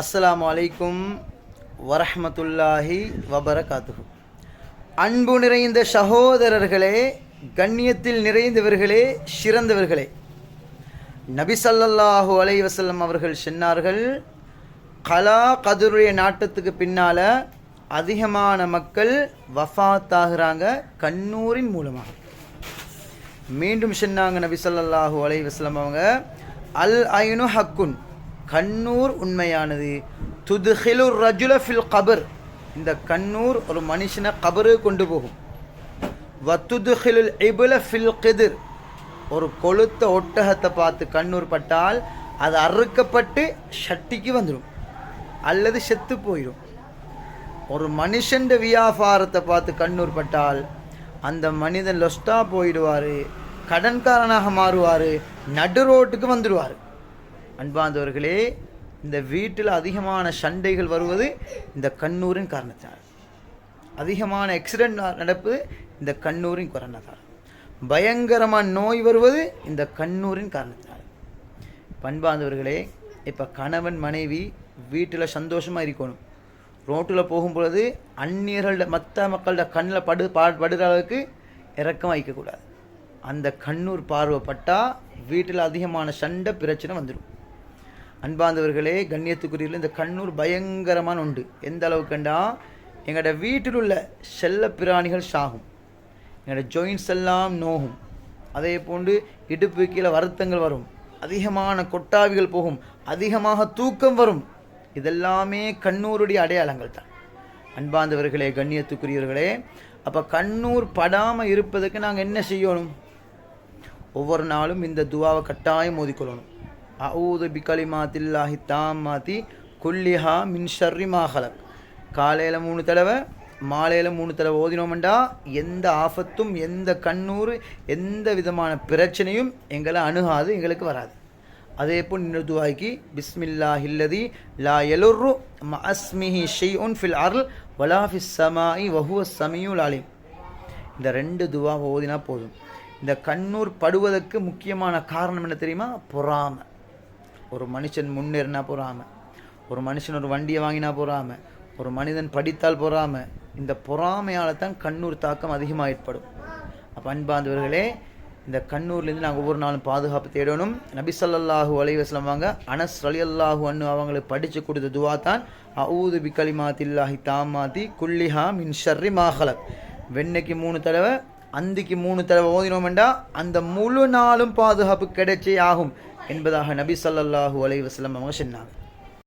அஸ்லாம் அலைக்கும் வரஹ்மத்துல்லாஹி வபரகாத்து அன்பு நிறைந்த சகோதரர்களே கண்ணியத்தில் நிறைந்தவர்களே சிறந்தவர்களே. நபி ஸல்லல்லாஹு அலைஹி அவர்கள் சொன்னார்கள் கலா கதுருடைய நாட்டத்துக்கு பின்னால் அதிகமான மக்கள் வஃபாத்தாகிறாங்க கண்ணூரின் மூலமாக. மீண்டும் சொன்னாங்க நபி ஸல்லல்லாஹு அலைஹி அவங்க அல் ஐனு ஹக்குன். கண்ணூர் உண்மையானது. துதுஹிலுர் ரஜுல ஃபில் கபர். இந்த கண்ணூர் ஒரு மனுஷனை கபரு கொண்டு போகும். வத்துதுஹிலுல் இபுல ஃபில் கெதிர். ஒரு கொளுத்த ஒட்டகத்தை பார்த்து கண்ணூர் பட்டால் அது அறுக்கப்பட்டு ஷட்டிக்கு வந்துடும் அல்லது செத்து போயிடும் ஒரு மனுஷன் வியாபாரத்தை பார்த்து கண்ணூர் பட்டால் அந்த மனிதன் லொஸ்டா போயிடுவார் கடன்காரனாக மாறுவார் நடு ரோட்டுக்கு வந்துடுவார். அன்பார்ந்தவர்களே இந்த வீட்டில் அதிகமான சண்டைகள் வருவது இந்த கண்ணூரின் காரணத்தினால். அதிகமான ஆக்சிடென்ட் நடப்பது இந்த கண்ணூரின் காரணத்தால் பயங்கரமான நோய் வருவது இந்த கண்ணூரின் காரணத்தினால். பண்பாந்தவர்களே இப்போ கணவன் மனைவி வீட்டில் சந்தோஷமாக இருக்கணும். ரோட்டில் போகும் பொழுது அந்நியர்களோட மற்ற மக்களோட கண்ணில் படு பா படுகிற அளவுக்கு இறக்கம் வைக்கக்கூடாது அந்த கண்ணூர் பார்வைப்பட்டால் வீட்டில் அதிகமான சண்டை பிரச்சனை வந்துடும் அன்பாந்தவர்களே கண்ணியத்துக்குரியல இந்த கண்ணூர் பயங்கரமான உண்டு எந்த அளவுக்குண்டா எங்களோட வீட்டில் உள்ள செல்ல பிராணிகள் சாகும். எங்களோட ஜாயின்ஸ் எல்லாம் நோகும். அதே போன்று இடுப்பு கீழே வருத்தங்கள் வரும். அதிகமான கொட்டாவிகள் போகும். அதிகமாக தூக்கம் வரும். இதெல்லாமே கண்ணூருடைய அடையாளங்கள் தான். அன்பாந்தவர்களே கண்ணியத்துக்குரியவர்களே அப்போ கண்ணூர் படாமல் இருப்பதற்கு நாங்கள் என்ன செய்யணும்? ஒவ்வொரு நாளும் இந்த துவாவை கட்டாயம் மோதிக்கொள்ளணும் அவுது பிகலிமாத்தில்லாஹி தாமாத்தி குல்லிஹா மின் ஷர்ரி மாஹலக் காலையில் மூணு தடவை மாலையில் மூணு தடவை ஓதினோம்டா எந்த ஆபத்தும் எந்த கண்ணூர் எந்த விதமான பிரச்சனையும் எங்களை அணுகாது எங்களுக்கு வராது அதே போல் இன்னொரு துவாய்க்கு பிஸ்மில்லா ஹில்லதி லா எலுர்ரு அஸ்மிஹி ஷெய் உன் ஃபில் அருள் வலாஃபி சமாயி வஹுவ சமியுல் அலிம் இந்த ரெண்டு துவா ஓதினா போதும் இந்த கண்ணூர் படுவதற்கு முக்கியமான காரணம் என்ன தெரியுமா பொறாமை ஒரு மனுஷன் முன்னேறினா பொறாமை ஒரு மனுஷன் ஒரு வண்டியை வாங்கினா பொறாமை ஒரு மனிதன் படித்தால் பொறாமை இந்த பொறாமையால் தான் கண்ணூர் தாக்கம் அதிகமாக ஏற்படும். அப்போ அன்பாந்தவர்களே இந்த கண்ணூர்லேருந்து நாங்கள் ஒவ்வொரு நாளும் பாதுகாப்பு தேடணும். நபி ஸல்லல்லாஹு வாங்க அனஸ் ரலியல்லாஹு அன்னு அவங்களுக்கு படித்து கொடுத்த துவா தான் அவுது பி கலிமாத்தில்லாஹி தாமாத்தி குல்லிஹா மின் ஷர்ரி மாஹலக் வெண்ணைக்கு மூணு தடவை அந்திக்கு மூணு தடவை ஓதினோம்டா அந்த முழு நாளும் பாதுகாப்பு கிடைச்சே ஆகும். என்பதாக நபி சல்லாஹூ அலைவாஸ்லம் அவங்க சொன்னாங்க